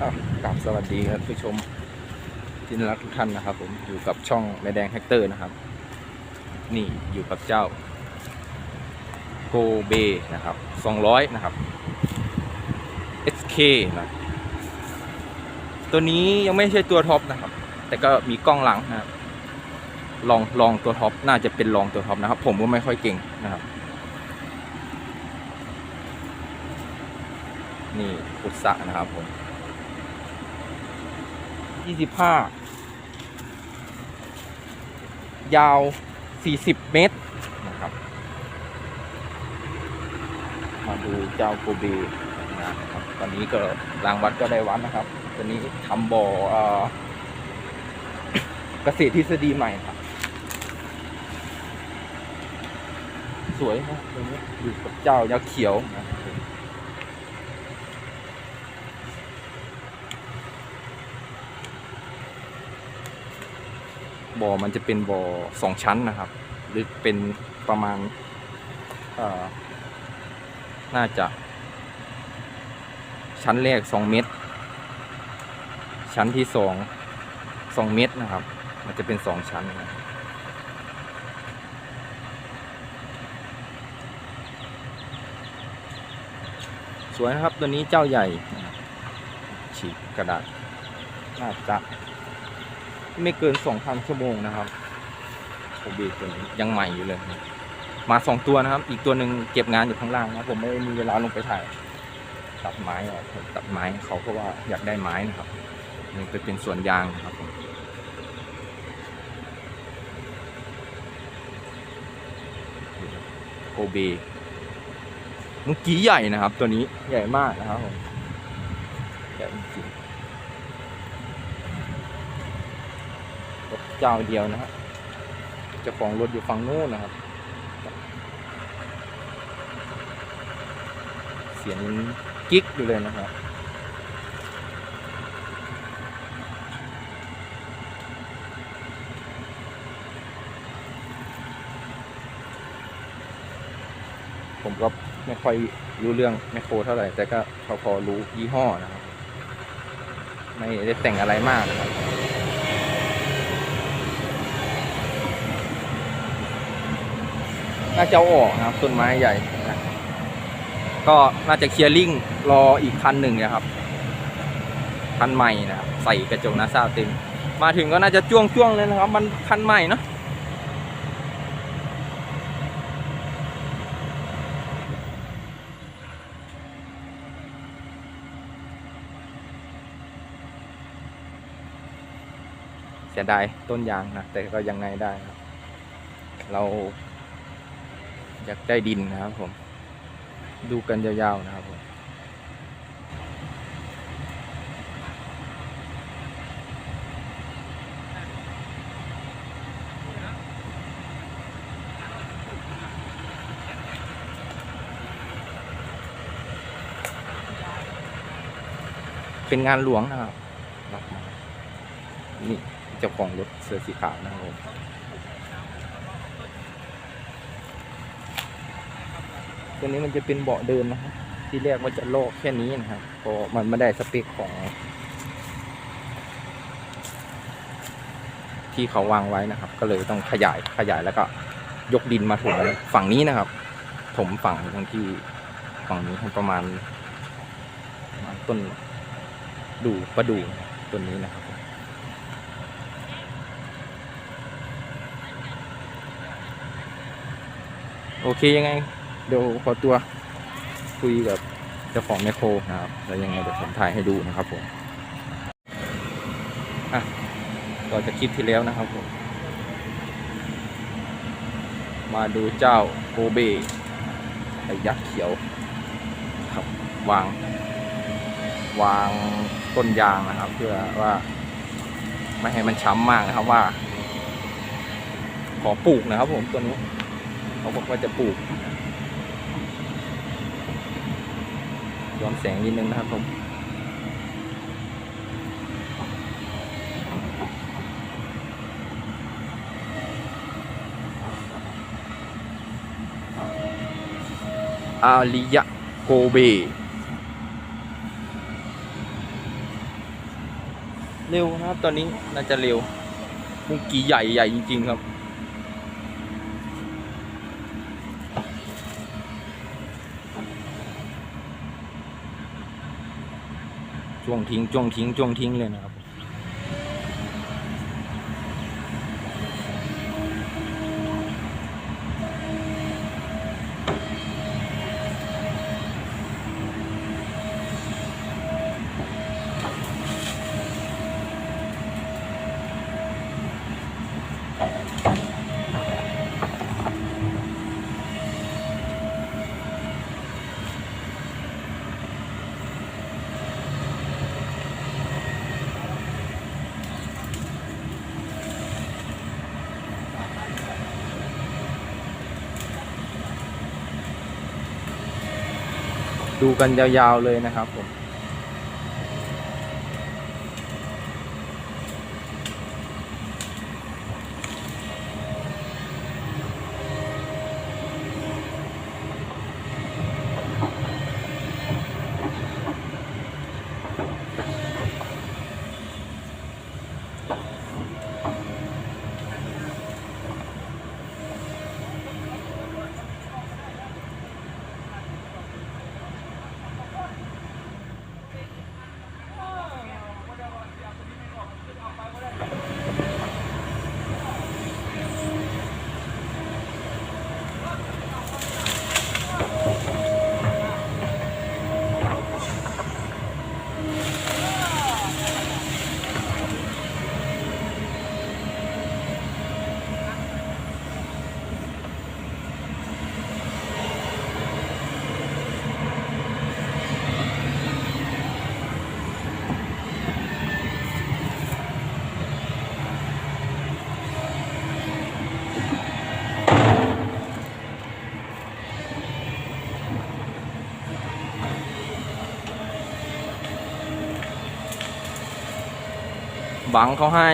ครับกราบสวัสดีครับผู้ชมที่น่ารักทุกท่านนะครับ ผมอยู่กับช่องแม่แดงแฮกเตอร์นะครับ นี่อยู่กับเจ้าโกเบนะครับ200 นะครับ SK นะตัวนี้ยังไม่ใช่ตัวท็อปนะครับ แต่ก็มีกล้องหลังนะครับลองลองตัวท็อปน่าจะเป็นลองตัวท็อปนะครับ ผมก็ไม่ค่อยเก่งนะครับ นี่ขุดสะนะครับผม ยี่สิบห้ายาวสี่สิบเมตรนะครับ มาดูเจ้าโกเบนะครับ ตอนนี้ก็รางวัดก็ได้วัดนะครับ ตอนนี้ทำบ่อเอ่อเกษตรทฤษฎีใหม่ครับ สวยนะตรงนี้อยู่กับเจ้ายักษ์เขียวนะ บ่อมันจะเป็นบ่อสองชั้นนะครับหรือเป็นประมาณน่าจะ ชั้นแรกสองเมตร ชั้นที่สองสองเมตรนะครับ มันจะเป็นสองชั้นนะสวยนะครับตัวนี้เจ้าใหญ่ฉีกกระดาษน่าจะ ไม่เกิน2,000ชั่วโมงนะครับโอเบตัวนี้ยังใหม่อยู่เลย มาสองตัวนะครับ อีกตัวหนึ่งเก็บงานอยู่ข้างล่างนะผมไม่มีเวลาลงไปถ่ายตัดไม้ผมตัดไม้เขาเพราะว่าอยากได้ไม้นะครับนี่ไปเป็นสวนยางนะครับผมโกเบมื่อกี้ใหญ่นะครับ ตัวนี้ใหญ่มากนะครับผมใหญ่จริงๆ รถ เจ้าเดียวนะฮะเจ้าของรถอยู่ฝั่งนู้นนะครับ เสียงกิ๊กอยู่เลยนะครับผมก็ไม่ค่อยรู้เรื่องแมคโครเท่าไหร่ แต่ก็พอพอรู้ยี่ห้อนะครับ ไม่ได้แต่งอะไรมากนะครับ น่าจะเอาออกนะครับ ต้นไม้ใหญ่นะก็น่าจะเคลียร์ลิงรออีกคันหนึ่งนะครับคันใหม่นะครับใส่กระจกหน้าซาเต็มมาถึงก็น่าจะจ้วงจ้วงๆเลยนะครับ มันคันใหม่เนาะเสียดายต้นยางนะแต่ก็ยังไงได้ครับ เรา อยากได้ดินนะครับผม ดูกันยาวๆนะครับผมเป็นงานหลวงนะครับ นี่เจ้าของรถเสื้อสีขาวนะครับผม ตัวนี้มันจะเป็นเบาะเดินนะครับที่แรกว่าจะโลกแค่นี้นะครับเพราะมันไม่ได้สเปคของที่เขาวางไว้นะครับ ก็เลยต้องขยายขยายแล้วก็ยกดินมาถมฝั่งนี้นะครับ ถมฝั่งตรงที่ฝั่งนี้ให้ประมาณประมาณต้นดูประดูต้นนี้นะครับโอเคยังไง เดี๋ยวขอตัวคุยกับเจ้าของแมคโครนะครับ แล้วยังไงเดี๋ยวผมถ่ายให้ดูนะครับผมอะต่อจากคลิปที่แล้วนะครับผม มาดูเจ้าโกเบไอยักษ์เขียวครับวาง วางต้นยางนะครับ เพื่อว่าไม่ให้มันช้ำมากนะครับว่า ขอปลูกนะครับผมตัวนี้เขาบอกว่าจะปลูก ย้อนแสงนิดนึงนะครับผมอาริยะโกเบ เร็วนะครับ ตอนนี้น่าจะเร็วมุงกีใหญ่ใหญ่จริง ๆ ครับ จ้วงทิ้งจ้วงทิ้งจ้วงทิ้งเลยนะครับ ดูกันยาวๆเลยนะครับผม บังเขาให้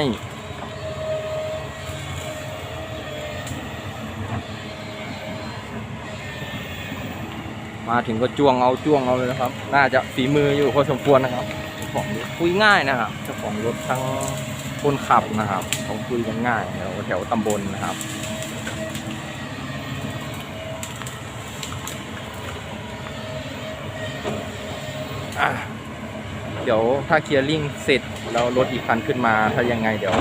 มาถึงก็จ้วงเอาจ้วงเอาเลยนะครับ น่าจะฝีมืออยู่พอสมควรนะครับเจ้ของรถคุยง่ายนะครับเจ้าของรถทั้งคนขับนะครับเขาคุยกันง่ายแถวแถวตำบลนะครับอะ เดี๋ยวถ้าเคลียร์ลิงเสร็จแล้วรถอีกคันขึ้นมาถ้ายังไงเดี๋ยว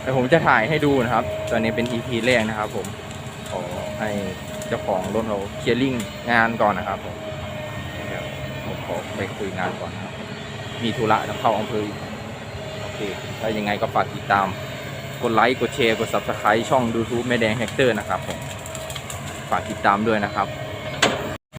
เดี๋ยวผมจะถ่ายให้ดูนะครับ ตอนนี้เป็น EP แรกนะครับ ผมขอให้เจ้าของรถเราเคลียร์ลิงงานก่อนนะครับผมเดี๋ยวผมขอไปคุยงานก่อนนะครับ มีธุระต้องเข้าอำเภอโอเคถ้ายังไงก็ฝากติดตามกดไลค์กดแชร์กด Subscribe ช่อง YouTube แม่แดงแฮกเตอร์นะครับผมฝากติดตามด้วยนะครับ